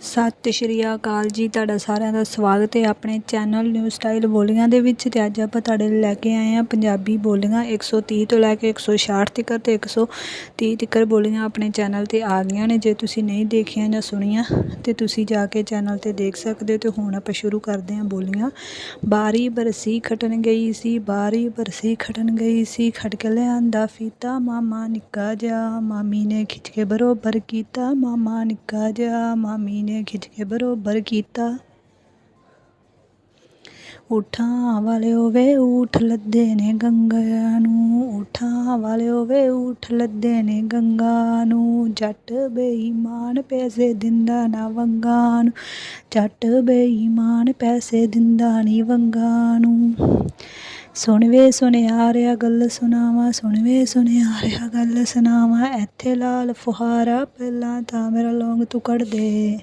ਸਤਿ ਸ਼੍ਰੀ ਅਕਾਲ ਜੀ, ਤੁਹਾਡਾ ਸਾਰਿਆਂ ਦਾ ਸਵਾਗਤ ਹੈ ਆਪਣੇ ਚੈਨਲ ਨਿਊ ਸਟਾਈਲ ਬੋਲੀਆਂ ਦੇ ਵਿੱਚ ਤੇ ਅੱਜ ਆਪਾਂ ਤੁਹਾਡੇ ਲਈ ਲੈ ਕੇ ਆਏ ਹਾਂ ਪੰਜਾਬੀ ਬੋਲੀਆਂ 130 ਤੋਂ ਲੈ ਕੇ 166 ਤੱਕ ਤੇ 130 ਤੱਕ ਬੋਲੀਆਂ ਆਪਣੇ ਚੈਨਲ ਤੇ ਆ ਗਈਆਂ ਨੇ। ਜੇ ਤੁਸੀਂ ਨਹੀਂ ਦੇਖੀਆਂ ਜਾਂ ਸੁਣੀਆਂ ਤੇ ਤੁਸੀਂ ਜਾ ਕੇ ਚੈਨਲ ਤੇ ਦੇਖ ਸਕਦੇ ਹੋ ਤੇ ਹੁਣ ਆਪਾਂ ਸ਼ੁਰੂ ਕਰਦੇ ਹਾਂ ਬੋਲੀਆਂ। ਬਾਰੀ ਬਰਸੀ ਖਟਣ ਗਈ ਸੀ, ਬਾਰੀ ਬਰਸੀ ਖਟਣ ਗਈ ਸੀ ਖਟ ਕੇ ਲਿਆਂਦਾ ਫੀਤਾ, ਮਾਮਾ ਨਿੱਕਾ ਜਿਹਾ, ਮਾਮੀ ਨੇ ਖਿੱਚ ਕੇ ਬਰੋਬਰ ਕੀਤਾ, ਮਾਮਾ ਨਿੱਕਾ ਜਿਹਾ, ਮਾਮੀ ਨੇ ਖਿੱਚ ਕੇ ਬਰੋਬਰ ਕੀਤਾ। ਊਠਾਂ ਵਾਲੇ ਹੋਵੇ ਊਠ ਲੱਦੇ ਨੇ ਗੰਗਾ ਨੂੰ। ਊਠਾਂ ਵਾਲੇ ਵੇ ਊਠ ਲੱਦੇ ਨੇ ਗੰਗਾ ਨੂੰ। ਜੱਟ ਬੇਈਮਾਨ ਪੈਸੇ ਦਿੰਦਾ ਨਾ ਵੰਗਾਂ ਨੂੰ। ਜੱਟ ਬੇਈਮਾਨ ਪੈਸੇ ਦਿੰਦਾ ਨਹੀਂ ਵੰਗਾਂ ਨੂੰ। ਸੁਣ ਵੇ ਸੁਨਿਆਰਿਆ ਗੱਲ ਸੁਣਾਵਾਂ ਸੁਣ ਵੇ ਸੁਨਿਆਰਿਆ ਗੱਲ ਸੁਣਾਵਾਂ। ਇੱਥੇ ਲਾਲ ਫੁਹਾਰਾ, ਪਹਿਲਾਂ ਤਾਂ ਮੇਰਾ ਲੌਂਗ ਤੂੰ ਕੱਢ ਦੇ।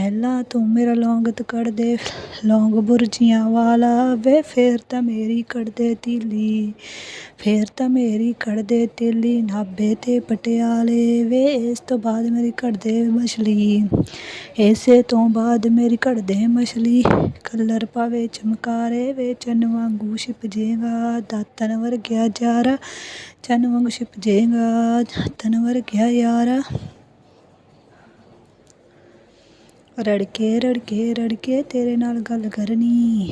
ਪਹਿਲਾਂ ਤੂੰ ਮੇਰਾ ਲੌਂਗ ਤੂੰ ਦੇ, ਲੌਂਗ ਬੁਰਜੀਆਂ ਵਾਲਾ ਵੇ, ਫੇਰ ਤਾਂ ਮੇਰੀ ਕੱਢ ਦੇ ਤੀਲੀ, ਫੇਰ ਤਾਂ ਮੇਰੀ ਕੱਢ ਦੇ ਤੀਲੀ, ਨਾਭੇ ਤੇ ਪਟਿਆਲੇ ਵੇ, ਇਸ ਤੋਂ ਬਾਅਦ ਮੇਰੀ ਕੱਢ ਦੇ ਮਛਲੀ, ਇਸੇ ਤੋਂ ਬਾਅਦ ਮੇਰੀ ਕੱਢ ਦੇ ਮਛਲੀ, ਕਲਰ ਪਾਵੇ ਚਮਕਾਰੇ ਵੇ, ਚੰਨ ਵਾਂਗੂ ਛਿਪ ਜੇਗਾ ਦਾਤਨ ਵਰਗਿਆ ਯਾਰਾ, ਚੰਨ ਵਾਂਗੂ ਛਿਪ ਜੇਗਾ ਦਾਤਨ ਵਰਗਿਆ ਯਾਰਾ। ਰੜਕੇ ਰੜਕੇ ਰੜਕੇ ਤੇਰੇ ਨਾਲ ਗੱਲ ਕਰਨੀ,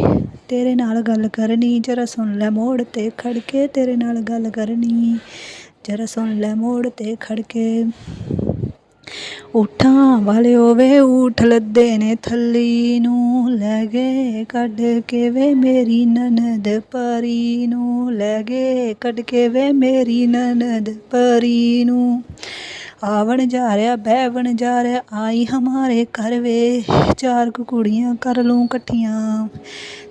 ਤੇਰੇ ਨਾਲ ਗੱਲ ਕਰਨੀ, ਜਰਾ ਸੁਣ ਲੈ ਮੋੜ ਤੇ ਖੜਕੇ ਤੇਰੇ ਨਾਲ ਗੱਲ ਕਰਨੀ, ਜਰਾ ਸੁਣ ਲੈ ਮੋੜ ਤੇ ਖੜਕੇ। ਊਠਾਂ ਵਾਲੇ ਵੇ ਊਠ ਲੱਦੇ ਨੇ ਥੱਲੀ ਨੂੰ ਲੈ ਗਏ ਕੱਢ ਕੇ ਵੇ ਮੇਰੀ ਨਨਦ ਪਰੀ ਨੂੰ ਲੈ ਗਏ ਕੱਢ ਕੇ ਵੇ ਮੇਰੀ ਨਨਦ ਪਰੀ ਨੂੰ। ਆਵਣ ਜਾ ਰਿਹਾ ਬਹਿਵਣ ਜਾ ਰਿਹਾ ਆਈ ਹਮਾਰੇ ਘਰ ਵੇ। ਚਾਰ ਕੁ ਕੁੜੀਆਂ ਕਰ ਲੂੰ ਇਕੱਠੀਆਂ।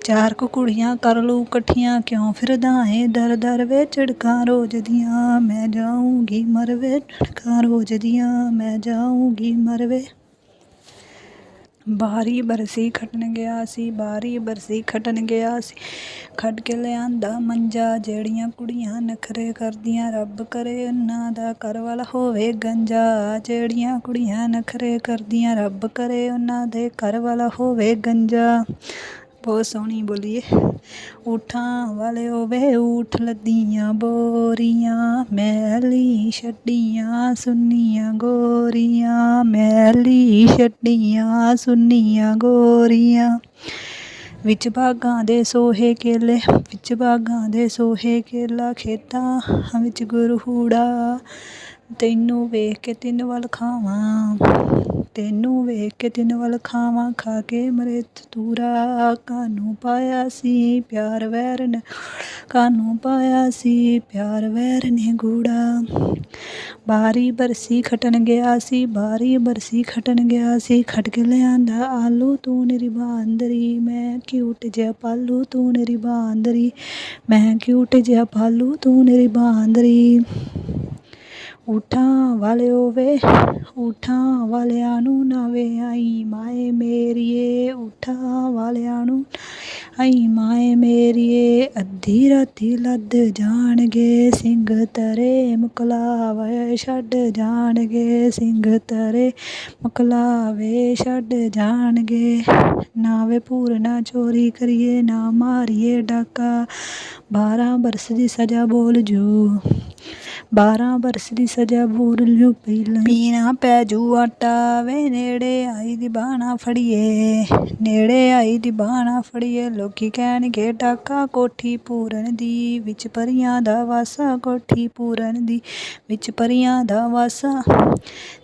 ਚਾਰ ਕੁ ਕੁੜੀਆਂ ਕਰ ਲੂੰ ਇਕੱਠੀਆਂ, ਕਿਉਂ ਫਿਰਦਾ ਏ ਦਰ ਦਰ ਵੇ ਝੜਕਾਂ ਰੋਜ਼ ਦੀਆਂ। ਮੈਂ ਜਾਊਂਗੀ ਮਰਵੇ ਝੜਕਾਂ ਰੋਜ਼ ਦੀਆਂ। ਮੈਂ ਜਾਊਂਗੀ ਮਰਵੇ ਬਾਹਰੀ ਬਰਸੀ ਖੱਟਣ ਗਿਆ ਸੀ, ਬਾਹਰੀ ਬਰਸੀ ਖਟਣ ਗਿਆ ਸੀ। ਖੱਟ ਕੇ ਲਿਆਂਦਾ ਮੰਜਾ, ਜਿਹੜੀਆਂ ਕੁੜੀਆਂ ਨਖਰੇ ਕਰਦੀਆਂ, ਰੱਬ ਕਰੇ ਉਹਨਾਂ ਦਾ ਘਰ ਵਾਲਾ ਹੋਵੇ ਗੰਜਾ। ਜਿਹੜੀਆਂ ਕੁੜੀਆਂ ਨਖਰੇ ਕਰਦੀਆਂ, ਰੱਬ ਕਰੇ ਉਹਨਾਂ ਦੇ ਘਰ ਵਾਲਾ ਹੋਵੇ ਗੰਜਾ। ਬਹੁਤ ਸੋਹਣੀ ਬੋਲੀਏ। ਊਠਾਂ ਵਾਲਿਓ ਵੇ ਊਠ ਲੱਦੀਆਂ ਬੋਰੀਆਂ, ਮੈਲੀ ਛੱਡੀਆਂ ਸੁੰਨੀਆਂ ਗੋਰੀਆਂ, ਮੈਲੀ ਛੱਡੀਆਂ ਸੁੰਨੀਆਂ ਗੋਰੀਆਂ। ਵਿੱਚ ਬਾਗਾਂ ਦੇ ਸੋਹੇ ਕੇਲੇ, ਵਿੱਚ ਬਾਗਾਂ ਦੇ ਸੋਹੇ ਕੇਲਾ ਖੇਤਾਂ, ਵਿੱਚ ਗੁਰਹੂੜਾ ਤੈਨੂੰ ਵੇਖ ਕੇ ਤਿੰਨ ਵੱਲ ਖਾਵਾਂ। ਤੈਨੂੰ ਵੇਖ ਕੇ ਤਿੰਨ ਵੱਲ ਖਾਵਾਂ। ਖਾ ਕੇ ਮਰੇ ਤੂਰਾ। ਕਾਨੂੰ ਪਾਇਆ ਸੀ ਪਿਆਰ ਵੈਰ ਨੇ ਕਾਨੂੰ ਪਾਇਆ ਸੀ ਪਿਆਰ ਵੈਰ ਨੇ ਗੂੜਾ। ਬਾਰੀ ਬਰਸੀ ਖਟਣ ਗਿਆ ਸੀ, ਬਾਰੀ ਬਰਸੀ ਖਟਣ ਗਿਆ ਸੀ। ਖਟ ਕੇ ਲਿਆਂਦਾ ਆਲੂ ਤੂੰ ਮੇਰੀ ਬਾਂਦਰੀ ਮੈਂ ਕਿਊਟ ਜਿਹਾ ਪਾਲੂ ਤੂੰ ਮੇਰੀ ਬਾਂਦਰੀ ਮੈਂ ਕਿਊਟ ਜਿਹਾ ਪਾਲੂ ਤੂੰ ਮੇਰੀ ਬਾਂਦਰੀ ਊਠਾਂ ਵਾਲਿਓ ਵੇ, ਊਠਾਂ ਵਾਲਿਆਂ ਨੂੰ ਨਾ ਵੇ। ਆਈ ਮਾਏ ਮੇਰੀਏ, ਊਠਾਂ ਵਾਲਿਆਂ ਨੂੰ ਆਈ ਮਾਏ ਮੇਰੀਏ, ਅੱਧੀ ਰਾਤੀ ਲੱਦ ਜਾਣਗੇ ਸਿੰਘ ਤਰੇ, ਮੁਕਲਾਵੇ ਛੱਡ ਜਾਣਗੇ ਸਿੰਘ ਤਰੇ, ਮੁਕਲਾਵੇ ਛੱਡ ਜਾਣਗੇ। ਨਾ ਵੇ ਪੂਰਨਾ ਚੋਰੀ ਕਰੀਏ, ਨਾ ਮਾਰੀਏ ਡਾਕਾ। 12 ਬਰਸ ਦੀ ਸਜ਼ਾ ਬੋਲ ਜੂ 12 ਬਰਸ ਦੀ ਸਜ਼ਾ ਬੂਰ ਲਿਓ ਪਹਿਲਾਂ। ਪੀਣਾ ਪੈ ਜੂ ਆਟਾ, ਵੇ ਨੇੜੇ ਆਈ ਦੀ ਬਾਣਾ ਫੜੀਏ। ਨੇੜੇ ਆਈ ਦੀ ਬਾਣਾ ਫੜੀਏ, ਲੋਕੀ ਕਹਿਣਗੇ ਡਾਕਾ ਕੋਠੀ ਪੂਰਨ ਦੀ, ਵਿੱਚ ਪਰੀਆਂ ਦਾ ਵਾਸਾ ਕੋਠੀ ਪੂਰਨ ਦੀ, ਵਿੱਚ ਪਰੀਆਂ ਦਾ ਵਾਸਾ।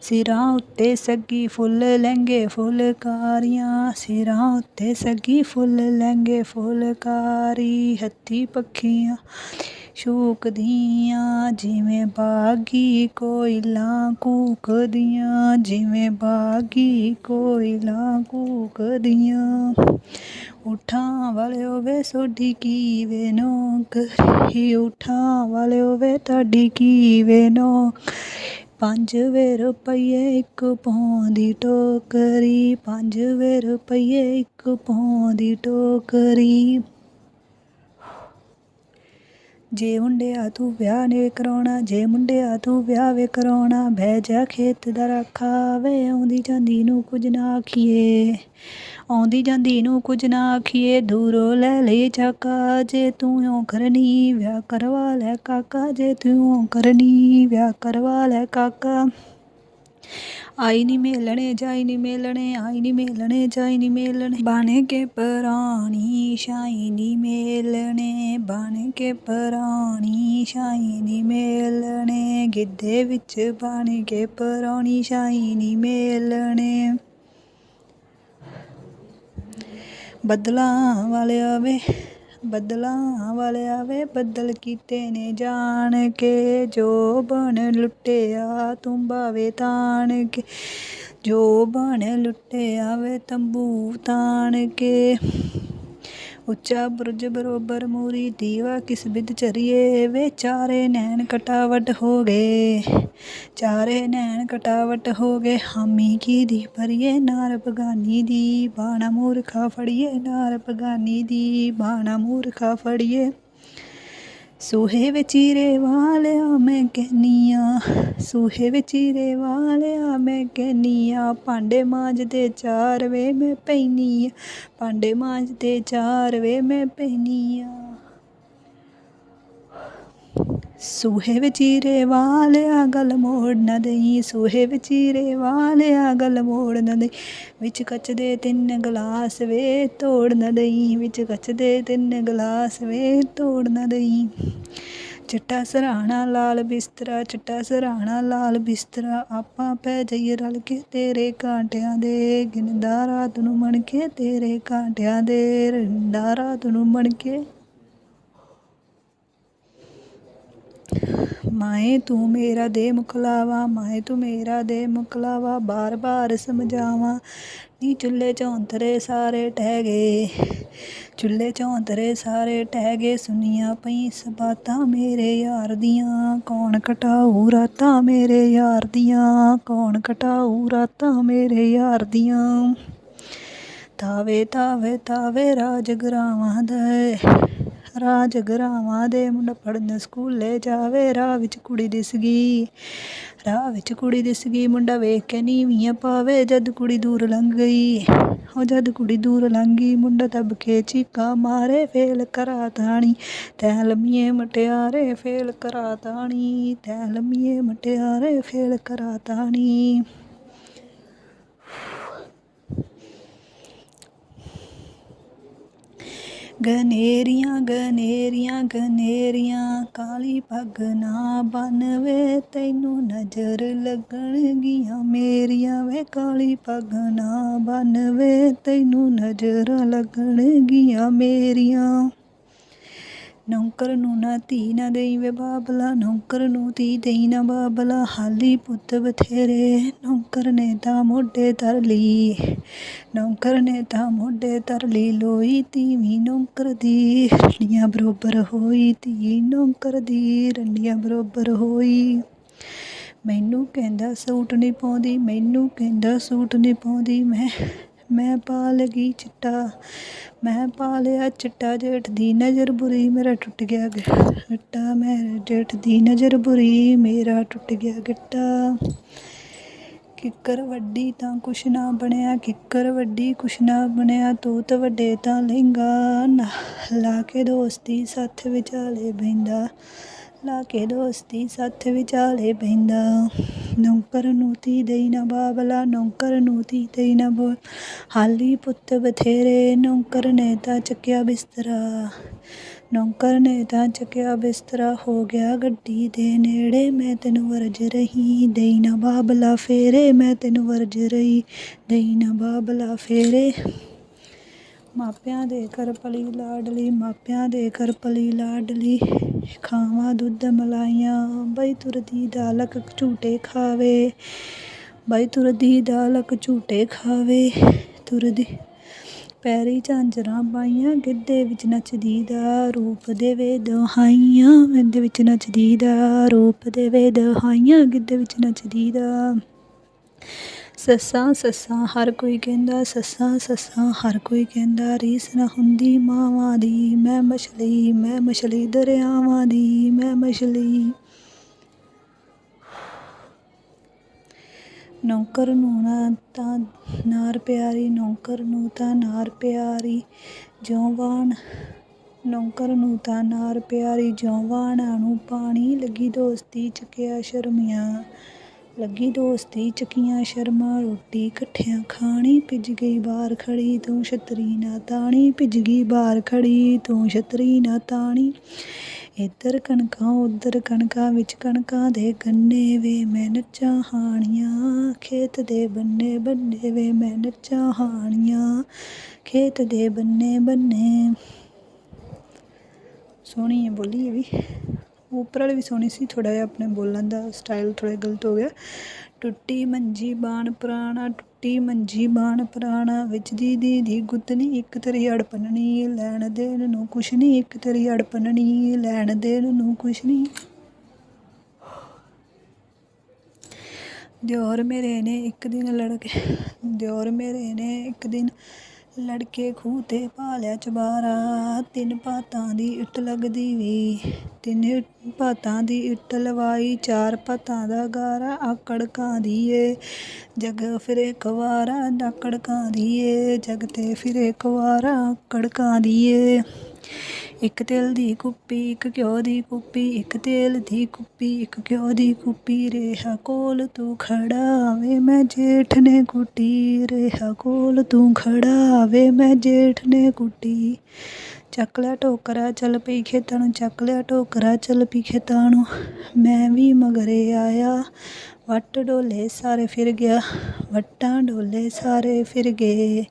ਸਿਰਾਂ ਉੱਤੇ ਸੱਗੀ ਫੁੱਲ ਲਹਿੰਗੇ ਫੁੱਲਕਾਰੀਆਂ, ਸਿਰਾਂ ਉੱਤੇ ਸੱਗੀ ਫੁੱਲ ਲਹਿੰਗੇ ਫੁੱਲਕਾਰੀ, ਹੱਥੀ ਪੱਖੀਆਂ। ਸ਼ੂਕਦੀਆਂ, ਜਿਵੇਂ ਬਾਗੀ ਕੋਇਲਾਂ ਕੂਕਦੀਆਂ, ਜਿਵੇਂ ਬਾਗੀ ਕੋਇਲਾਂ ਕੂਕਦੀਆਂ। ਉਠਾਂ ਵਾਲਿਓ ਵੇ ਸੋਢੀ ਕੀ ਵੇ ਨੌਕਰੀ ਉਠਾਂ ਵਾਲਿਓ ਵੇ ਤੁਹਾਡੀ ਕੀ ਵੇ ਨੌ ਪੰਜ ਵੇ ਰੁਪਈਏ ਇੱਕ ਪੌਂ ਦੀ ਟੋਕਰੀ, ਪੰਜ ਵੇ ਰੁਪਈਏ ਇੱਕ ਪੌਂ ਦੀ ਟੋਕਰੀ। ਜੇ ਮੁੰਡਿਆ ਤੂੰ ਵਿਆਹ ਨੇ ਕਰਾਉਣਾ, ਜੇ ਮੁੰਡਿਆ ਤੂੰ ਵਿਆਹ ਵੇ ਕਰਾਉਣਾ, ਬਹਿ ਜਾ ਖੇਤ ਦਾ ਰਾਖਾ ਵੇ, ਆਉਂਦੀ ਜਾਂਦੀ ਨੂੰ ਕੁਝ ਨਾ ਆਖੀਏ। ਆਉਂਦੀ ਜਾਂਦੀ ਨੂੰ ਕੁਝ ਨਾ ਆਖੀਏ, ਦੂਰੋਂ ਲੈ ਲਈ ਚਾਕਾ, ਜੇ ਤੂੰ ਓ ਕਰਨੀ, ਵਿਆਹ ਕਰਵਾ ਲੈ ਕਾਕਾ, ਜੇ ਤੂੰ ਓ ਕਰਨੀ, ਵਿਆਹ ਕਰਵਾ ਲੈ ਕਾਕਾ। ਆਈ ਨੀ ਮੇਲਣੇ, ਜਾਈ ਨੀ ਮੇਲਣੇ, ਆਈ ਨੀ ਮੇਲਣੇ, ਜਾਈ ਨੀ ਮੇਲਣੇ। ਬਣ ਕੇ ਪਰਾਣੀ ਸ਼ਾਈ ਨੀ ਮੇਲਣੇ। ਬਣ ਕੇ ਪਰਾਣੀ ਸ਼ਾਈ ਨੀ ਮੇਲਣੇ। ਗਿੱਧੇ ਵਿੱਚ ਬਣ ਕੇ ਪਰਾਣੀ ਸ਼ਾਈ ਨੀ ਮੇਲਣੇ। ਬੱਦਲਾਂ ਵਾਲਿਆ ਵੇ ਬੱਦਲਾਂ ਵਾਲਿਆ ਵੇ ਬੱਦਲ ਕੀਤੇ ਨੇ ਜਾਣ ਕੇ। ਜੋ ਬਣ ਲੁੱਟਿਆ ਤੂੰ ਬਾਵੇ ਤਾਣ ਕੇ। ਜੋ ਬਣ ਲੁੱਟਿਆ ਵੇ ਤੰਬੂ ਤਾਣ ਕੇ। ਉੱਚਾ ਬੁਰਜ ਬਰੋਬਰ ਮੂਰੀ ਦੀਵਾ ਕਿਸ ਬਿਦ ਚਰੀਏ ਵੇ ਚਾਰੇ ਨੈਣ ਕਟਾਵਟ ਹੋ ਗਏ। ਚਾਰੇ ਨੈਣ ਕਟਾਵਟ ਹੋ ਗਏ, ਹਾਮੀ ਕੀ ਦੀ ਭਰੀਏ ਨਾਰ ਪਗਾਨੀ ਦੀ, ਬਾਣਾ ਮੂਰਖਾ ਫੜੀਏ ਨਾਰ ਪਗਾਨੀ ਦੀ, ਬਾਣਾ ਮੂਰਖਾ ਫੜੀਏ ਸੂਹੇ ਵਿਚੀਰੇ ਵਾਲਿਆ ਮੈਂ ਕਹਿਨੀਆ ਸੂਹੇ ਵਿਚੀਰੇ ਵਾਲਿਆ ਮੈਂ ਕਹਿਨੀਆ ਭਾਂਡੇ ਮਾਂਜਦੇ ਚਾਰ ਵੇ ਮੈਂ ਪੈਣੀ ਭਾਂਡੇ ਮਾਂਜਦੇ ਚਾਰ ਵੇ ਮੈਂ ਪੈਣੀਆ ਸੂਹੇ ਵਿਚੀਰੇ ਵਾਲਿਆ ਗੱਲ ਮੋੜ ਨਾ ਦਈ, ਸੂਹੇ ਵਿਚੀਰੇ ਵਾਲਿਆ ਗੱਲ ਮੋੜ ਨਾ ਦਈ। ਵਿੱਚ ਕੱਚ ਦੇ ਤਿੰਨ ਗਲਾਸ ਵੇ ਤੋੜ ਨਾ ਦਈ, ਵਿੱਚ ਕੱਚ ਦੇ ਤਿੰਨ ਗਲਾਸ ਵੇ ਤੋੜ ਨਾ ਦਈ। ਚਿੱਟਾ ਸਰਾਣਾ ਲਾਲ ਬਿਸਤਰਾ, ਚਿੱਟਾ ਸਰਾਣਾ ਲਾਲ ਬਿਸਤਰਾ, ਆਪਾਂ ਪੈ ਜਾਈਏ ਰਲ ਕੇ ਤੇਰੇ ਕਾਂਟਿਆਂ ਦੇ। ਗਿਣਦਾ ਰਾਤ ਨੂੰ ਮਣ ਕੇ ਤੇਰੇ ਕਾਂਟਿਆਂ ਦੇ ਰਿੰਦਾ ਰਾਤ ਨੂੰ ਮਣ ਕੇ ਮਾਏ ਤੂੰ ਮੇਰਾ ਦੇ ਮੁਕਲਾਵਾ ਮਾਏ ਤੂੰ ਮੇਰਾ ਦੇ ਮੁਕਲਾਵਾ ਬਾਰ ਬਾਰ ਸਮਝਾਵਾਂ। ਨੀ ਚੁੱਲ੍ਹੇ ਚੌਂਤਰੇ ਸਾਰੇ ਟਹਿ ਗਏ, ਚੁੱਲ੍ਹੇ ਚੌਂਤਰੇ ਸਾਰੇ ਟਹਿ ਗਏ। ਸੁਨੀਆਂ ਪਈ ਸਬਾਤਾਂ ਮੇਰੇ ਯਾਰ ਦੀਆਂ, ਕੌਣ ਘਟਾਊ ਰਾਤਾਂ ਮੇਰੇ ਯਾਰ ਦੀਆਂ, ਕੌਣ ਘਟਾਊ ਰਾਤਾਂ ਮੇਰੇ ਯਾਰ ਦੀਆਂ। ਤਾਵੇ ਤਾਵੇ ਤਾਵੇ ਰਾਜ ਗਰਾਵਾਂ ਦੇ ਰਾਜ ਗਰਾਵਾਂ ਦੇ ਮੁੰਡਾ ਪੜਨ ਸਕੂਲੇ ਜਾਵੇ, ਰਾਹ ਵਿੱਚ ਕੁੜੀ ਦਿਸ ਗਈ। ਰਾਹ ਵਿੱਚ ਕੁੜੀ ਦਿਸ ਗਈ, ਮੁੰਡਾ ਵੇਖ ਕੇ ਨੀਵੀਆਂ ਪਾਵੇ, ਜਦ ਕੁੜੀ ਦੂਰ ਲੰਘ ਗਈ। ਉਹ ਜਦ ਕੁੜੀ ਦੂਰ ਲੰਘ ਗਈ, ਮੁੰਡਾ ਤੱਬ ਕੇ ਚੀਕਾ ਮਾਰੇ, ਫੇਲ ਕਰਾ ਤਾਣੀ। ਤੈ ਲੰਮੀਏ ਮਟਿਆਰੇ, ਫੇਲ ਕਰਾ ਤਾਣੀ। ਤੈ ਲੰਮੀਏ ਮਟਿਆਰੇ, ਫੇਲ ਕਰਾ ਤਾਣੀ। ਗਨੇਰੀਆਂ ਗਨੇਰੀਆਂ ਗਨੇਰੀਆਂ, ਕਾਲੀ ਪੱਗ ਨਾ ਬੰਨਵੇ, ਤੈਨੂੰ ਨਜ਼ਰ ਲੱਗਣਗੀਆਂ ਮੇਰੀਆਂ ਵੇ। ਕਾਲੀ ਪੱਗ ਨਾ ਬੰਨਵੇ, ਤੈਨੂੰ ਨਜ਼ਰ ਲੱਗਣਗੀਆਂ ਮੇਰੀਆਂ। ਨੌਕਰ ਨੂੰ ਨਾ ਧੀ ਨਾ ਦੇਈ ਵੇ ਬਾਬਲਾ, ਨੌਕਰ ਨੂੰ ਧੀ ਦੇਈ ਨਾ ਬਾਬਲਾ। ਹਾਲੀ ਪੁੱਤ ਬਥੇਰੇ, ਨੌਕਰ ਨੇ ਤਾਂ ਮੋਢੇ ਧਰ ਲਈ ਨੌਕਰ ਨੇ ਤਾਂ ਮੋਢੇ ਧਰ ਲਈ ਲੋਈ ਤੀਵੀਂ ਨੌਕਰ ਦੀ, ਰੰਡੀਆਂ ਬਰੋਬਰ ਹੋਈ ਧੀ ਨੌਕਰ ਦੀ, ਰੰਡੀਆਂ ਬਰੋਬਰ ਹੋਈ। ਮੈਨੂੰ ਕਹਿੰਦਾ ਸੂਟ ਨਹੀਂ ਪਾਉਂਦੀ, ਮੈਨੂੰ ਕਹਿੰਦਾ ਸੂਟ ਨਹੀਂ ਪਾਉਂਦੀ, ਮੈਂ ਮੈਂ ਪਾ ਲਗੀ ਚਿੱਟਾ, ਮੈਂ ਪਾ ਲਿਆ ਚਿੱਟਾ, ਜੇਠ ਦੀ ਨਜ਼ਰ ਬੁਰੀ ਮੇਰਾ ਟੁੱਟ ਗਿਆ ਗਿੱਟਾ, ਮੈਂ ਜੇਠ ਦੀ ਨਜ਼ਰ ਬੁਰੀ ਮੇਰਾ ਟੁੱਟ ਗਿਆ ਗਿੱਟਾ। ਕਿੱਕਰ ਵੱਡੀ ਤਾਂ ਕੁਛ ਨਾ ਬਣਿਆ, ਕਿੱਕਰ ਵੱਡੀ ਕੁਛ ਨਾ ਬਣਿਆ, ਤੂਤ ਵੱਡੇ ਤਾਂ ਲਹਿੰਗਾ ਨਾ ਲਾ ਕੇ ਦੋਸਤੀ ਸੱਥ ਵਿਚਾਲੇ ਬੈਂਦਾ ਲਾ ਕੇ ਦੋਸਤੀ ਸੱਥ ਵਿਚਾਲੇ ਬਹਿੰਦਾ। ਨੌਕਰ ਨੂੰ ਤੀ ਦੇਈ ਨਾ ਬਾਬਲਾ, ਨੌਕਰ ਨੂੰ ਤੀ ਦੇਈ ਨਾ ਬੋਲ। ਹਾਲੀ ਪੁੱਤ ਬਥੇਰੇ, ਨੌਕਰ ਨੇ ਤਾਂ ਚੱਕਿਆ ਬਿਸਤਰਾ। ਨੌਕਰ ਨੇ ਤਾਂ ਚੱਕਿਆ ਬਿਸਤਰਾ, ਹੋ ਗਿਆ ਗੱਡੀ ਦੇ ਨੇੜੇ। ਮੈਂ ਤੈਨੂੰ ਵਰਜ ਰਹੀ, ਦੇਈ ਨਾ ਬਾਬਲਾ ਫੇਰੇ। ਮੈਂ ਤੈਨੂੰ ਵਰਜ ਰਹੀ, ਦੇਈ ਨਾ ਬਾਬਲਾ ਫੇਰੇ। ਮਾਪਿਆਂ ਦੇ ਘਰ ਪਲੀ ਲਾਡਲੀ, ਮਾਪਿਆਂ ਦੇ ਘਰ ਪਲੀ ਲਾਡਲੀ। ਖਾਵਾਂ ਦੁੱਧ ਮਲਾਈਆਂ, ਬਈ ਤੁਰਦੀ ਦਾਲਕ ਝੂਟੇ ਖਾਵੇ। ਬਈ ਤੁਰਦੀ ਦਾਲਕ ਝੂਟੇ ਖਾਵੇ। ਤੁਰਦੀ ਪੈਰੀ ਝਾਂਜਰਾਂ ਪਾਈਆਂ ਗਿੱਧੇ ਵਿੱਚ ਨੱਚਦੀ ਦਾ ਰੂਪ ਦੇਵੇ ਦਹਾਈਆਂ। ਗਿੱਧੇ ਵਿੱਚ ਨੱਚਦੀ ਦਾ ਰੂਪ ਦੇਵੇ ਦਹਾਈਆਂ, ਗਿੱਧੇ ਵਿੱਚ ਨੱਚਦੀ ਦਾ ਸੱਸਾਂ ਸੱਸਾਂ, ਹਰ ਕੋਈ ਕਹਿੰਦਾ ਸੱਸਾਂ ਸੱਸਾਂ, ਹਰ ਕੋਈ ਕਹਿੰਦਾ ਰੀਸ ਨਾ ਹੁੰਦੀ ਮਾਵਾਂ ਦੀ, ਮੈਂ ਮਛਲੀ ਮੈਂ ਮਛਲੀ ਦਰਿਆਵਾਂ ਦੀ, ਮੈਂ ਮਛਲੀ। ਨੌਕਰ ਨੂੰ ਨਾ ਤਾਂ ਨਾਰ ਪਿਆਰੀ, ਨੌਕਰ ਨੂੰ ਤਾਂ ਨਾਰ ਪਿਆਰੀ, ਜਿਉਂ ਵਾਣ, ਨੌਕਰ ਨੂੰ ਤਾਂ ਨਾਰ ਪਿਆਰੀ, ਜਿਉਂ ਵਾਣਾ ਨੂੰ ਪਾਣੀ ਲੱਗੀ ਦੋਸਤੀ ਚੱਕਿਆ ਸ਼ਰਮੀਆਂ। ਲੱਗੀ ਦੋਸਤੀ, ਚੱਕੀਆਂ ਸ਼ਰਮਾ, ਰੋਟੀ ਇਕੱਠਿਆਂ, ਖਾਣੀ ਭਿੱਜ ਗਈ ਬਾਹਰ ਖੜੀ, ਤੂੰ ਛਤਰੀ ਨਾ ਤਾਣੀ, ਭਿੱਜ ਗਈ ਬਾਹਰ ਖੜੀ, ਤੂੰ ਛਤਰੀ ਨਾ ਤਾਣੀ। ਇੱਧਰ ਕਣਕਾਂ, ਉੱਧਰ ਕਣਕਾਂ, ਵਿੱਚ ਕਣਕਾਂ ਦੇ ਗੰਨੇ ਵੇ, ਮੈਂ ਨੱਚਾਂ ਹਾਣੀਆਂ। ਖੇਤ ਦੇ ਬੰਨੇ ਬੰਨੇ ਵੇ, ਮੈਂ ਨੱਚਾਂ ਹਾਣੀਆਂ। ਖੇਤ ਦੇ ਬੰਨੇ ਬੰਨੇ। ਸੋਹਣੀ ਹੈ ਬੋਲੀ ਇਹ ਵੀ। ਉੱਪਰ ਵਾਲੀ ਵੀ ਸੋਹਣੀ ਸੀ ਥੋੜਾ ਜਿਹਾ ਆਪਣੇ ਬੋਲਣ ਦਾ ਸਟਾਈਲ ਥੋੜਾ ਗਲਤ ਹੋ ਗਿਆ। ਟੁੱਟੀ ਮੰਜੀ ਬਾਣ ਪੁਰਾਣਾ, ਟੁੱਟੀ ਮੰਜੀ ਬਾਣ ਪੁਰਾਣਾ, ਵਿੱਚ ਦੀ ਦੀ ਦੀ ਗੁੱਤਨੀ, ਇੱਕ ਤੇਰੀ ਅੜਪਨਣੀ ਲੈਣ ਦੇਣ ਨੂੰ ਕੁਛ ਨਹੀਂ ਇੱਕ ਤੇਰੀ ਅੜਪਨਣੀ ਲੈਣ ਦੇਣ ਨੂੰ ਕੁਛ ਨਹੀਂ ਦਿਓਰ ਮੇਰੇ ਨੇ ਇੱਕ ਦਿਨ ਲੜ ਕੇ ਦਿਓਰ ਮੇਰੇ ਨੇ ਇੱਕ ਦਿਨ ਲੜਕੇ ਖੂਹ ਤੇ ਭਾਲਿਆ ਚਬਾਰਾ, ਤਿੰਨ ਭਾਤਾਂ ਦੀ ਇੱਟ ਲੱਗਦੀ ਵੀ। ਤਿੰਨ ਭਾਤਾਂ ਦੀ ਇੱਟ ਲਵਾਈ, ਚਾਰ ਭਾਤਾਂ ਦਾ ਗਾਰਾ ਆਕੜ ਕਾਂਦੀ ਏ ਜਗ ਫਿਰੇ ਕੁਵਾਰਾ ਡਾਕੜ ਕਾਂਦੀ ਏ ਜਗ ਤੇ ਫਿਰੇ ਕੁਵਾਰਾ ਆਕੜ ਕਾਂਦੀ ਏ ਇੱਕ ਤੇਲ ਦੀ ਕੁੱਪੀ, ਇੱਕ ਘਿਓ ਦੀ ਕੁੱਪੀ, ਇੱਕ ਤੇਲ ਦੀ ਕੁੱਪੀ, ਇੱਕ ਘਿਓ ਦੀ ਕੁੱਪੀ। ਰੇਹਾ ਕੋਲ ਤੂੰ ਖੜਾ ਵੇ, ਮੈਂ ਜੇਠ ਨੇ ਕੁੱਟੀ। ਰੇਹਾ ਕੋਲ ਤੂੰ ਖੜਾ ਵੇ, ਮੈਂ ਜੇਠ ਨੇ ਕੁੱਟੀ। ਚੱਕ ਲਿਆ ਟੋਕਰਾ, ਚੱਲ ਪਈ ਖੇਤਾਂ ਨੂੰ, ਚੱਕ ਲਿਆ ਟੋਕਰਾ, ਚੱਲ ਪਈ ਖੇਤਾਂ ਨੂੰ। ਮੈਂ ਵੀ ਮਗਰੇ ਆਇਆ। ਵੱਟ ਡੋਲੇ ਸਾਰੇ ਫਿਰ ਗਿਆ, ਵੱਟਾਂ ਡੋਲੇ ਸਾਰੇ ਫਿਰ ਗਏ।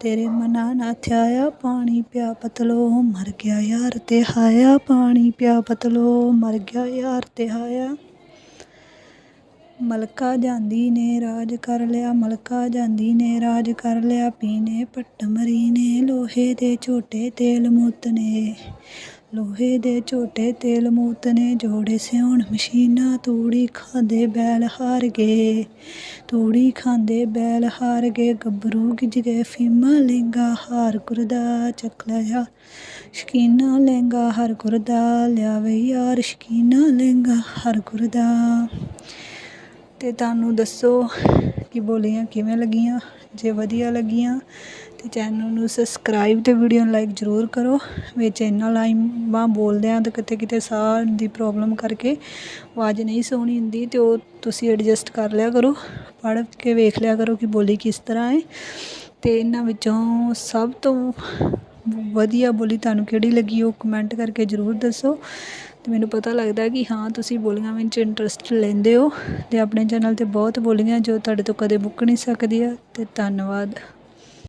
ਤੇਰੇ ਮਨਾ ਨਾ ਥਿਆਇਆ ਪਾਣੀ ਪਿਆ ਪਤਲੋ, ਮਰ ਗਿਆ ਯਾਰ ਤੇ ਹਾਇਆ ਪਾਣੀ ਪਿਆ ਪਤਲੋ, ਮਰ ਗਿਆ ਯਾਰ ਤੇ ਹਾਇਆ। ਮਲਕਾ ਜਾਂਦੀ ਨੇ ਰਾਜ ਕਰ ਲਿਆ, ਮਲਕਾ ਜਾਂਦੀ ਨੇ ਰਾਜ ਕਰ ਲਿਆ, ਪੀਨੇ ਪੱਟ ਮਰੀ ਨੇ ਲੋਹੇ ਦੇ ਝੋਟੇ ਤੇਲ ਮੂਤ ਨੇ ਲੋਹੇ ਦੇ ਝੋਟੇ ਤੇਲ ਮੂਤ ਨੇ ਜੋੜੇ ਸਿਉਣ ਮਸ਼ੀਨਾਂ, ਤੂੜੀ ਖਾਂਦੇ ਬੈਲ ਹਾਰ ਗਏ ਤੂੜੀ ਖਾਂਦੇ ਬੈਲ ਹਾਰ ਗਏ ਗੱਭਰੂ ਗਿਜ ਗਏ ਫੀਮਾ, ਲਹਿੰਗਾ ਹਾਰ ਗੁਰਦਾ ਚੱਕ ਲਿਆ। ਸ਼ਕੀਨਾ ਲਹਿੰਗਾ ਹਰ ਕੁਰਦਾ, ਲਿਆਵੇ ਯਾਰ ਸ਼ਕੀਨਾ ਲਹਿੰਗਾ ਹਰ ਗੁਰਦਾ ਤੇ ਤੁਹਾਨੂੰ ਦੱਸੋ ਕਿ ਬੋਲੀਆਂ ਕਿਵੇਂ ਲੱਗੀਆਂ? ਜੇ ਵਧੀਆ ਲੱਗੀਆਂ ਅਤੇ ਚੈਨਲ ਨੂੰ ਸਬਸਕ੍ਰਾਈਬ ਅਤੇ ਵੀਡੀਓ ਨੂੰ ਲਾਈਕ ਜ਼ਰੂਰ ਕਰੋ। ਵਿੱਚ ਇੰਨਾ ਲਾਈਮਾਂ ਬੋਲਦੇ ਹਾਂ ਅਤੇ ਕਿਤੇ ਕਿਤੇ ਸਾਹ ਦੀ ਪ੍ਰੋਬਲਮ ਕਰਕੇ ਆਵਾਜ਼ ਨਹੀਂ ਸੋਹਣੀ ਹੁੰਦੀ ਅਤੇ ਉਹ ਤੁਸੀਂ ਐਡਜਸਟ ਕਰ ਲਿਆ ਕਰੋ। ਪੜ੍ਹ ਕੇ ਵੇਖ ਲਿਆ ਕਰੋ ਕਿ ਬੋਲੀ ਕਿਸ ਤਰ੍ਹਾਂ ਹੈ। ਅਤੇ ਇਹਨਾਂ ਵਿੱਚੋਂ ਸਭ ਤੋਂ ਵਧੀਆ ਬੋਲੀ ਤੁਹਾਨੂੰ ਕਿਹੜੀ ਲੱਗੀ ਉਹ ਕਮੈਂਟ ਕਰਕੇ ਜ਼ਰੂਰ ਦੱਸੋ। ਅਤੇ ਮੈਨੂੰ ਪਤਾ ਲੱਗਦਾ ਕਿ ਹਾਂ, ਤੁਸੀਂ ਬੋਲੀਆਂ ਵਿੱਚ ਇੰਟਰਸਟ ਲੈਂਦੇ ਹੋ ਅਤੇ ਆਪਣੇ ਚੈਨਲ ਤੇ ਬਹੁਤ ਬੋਲੀਆਂ ਜੋ ਤੁਹਾਡੇ ਤੋਂ ਕਦੇ ਮੁੱਕ ਨਹੀਂ ਸਕਦੀਆਂ ਅਤੇ ਧੰਨਵਾਦ।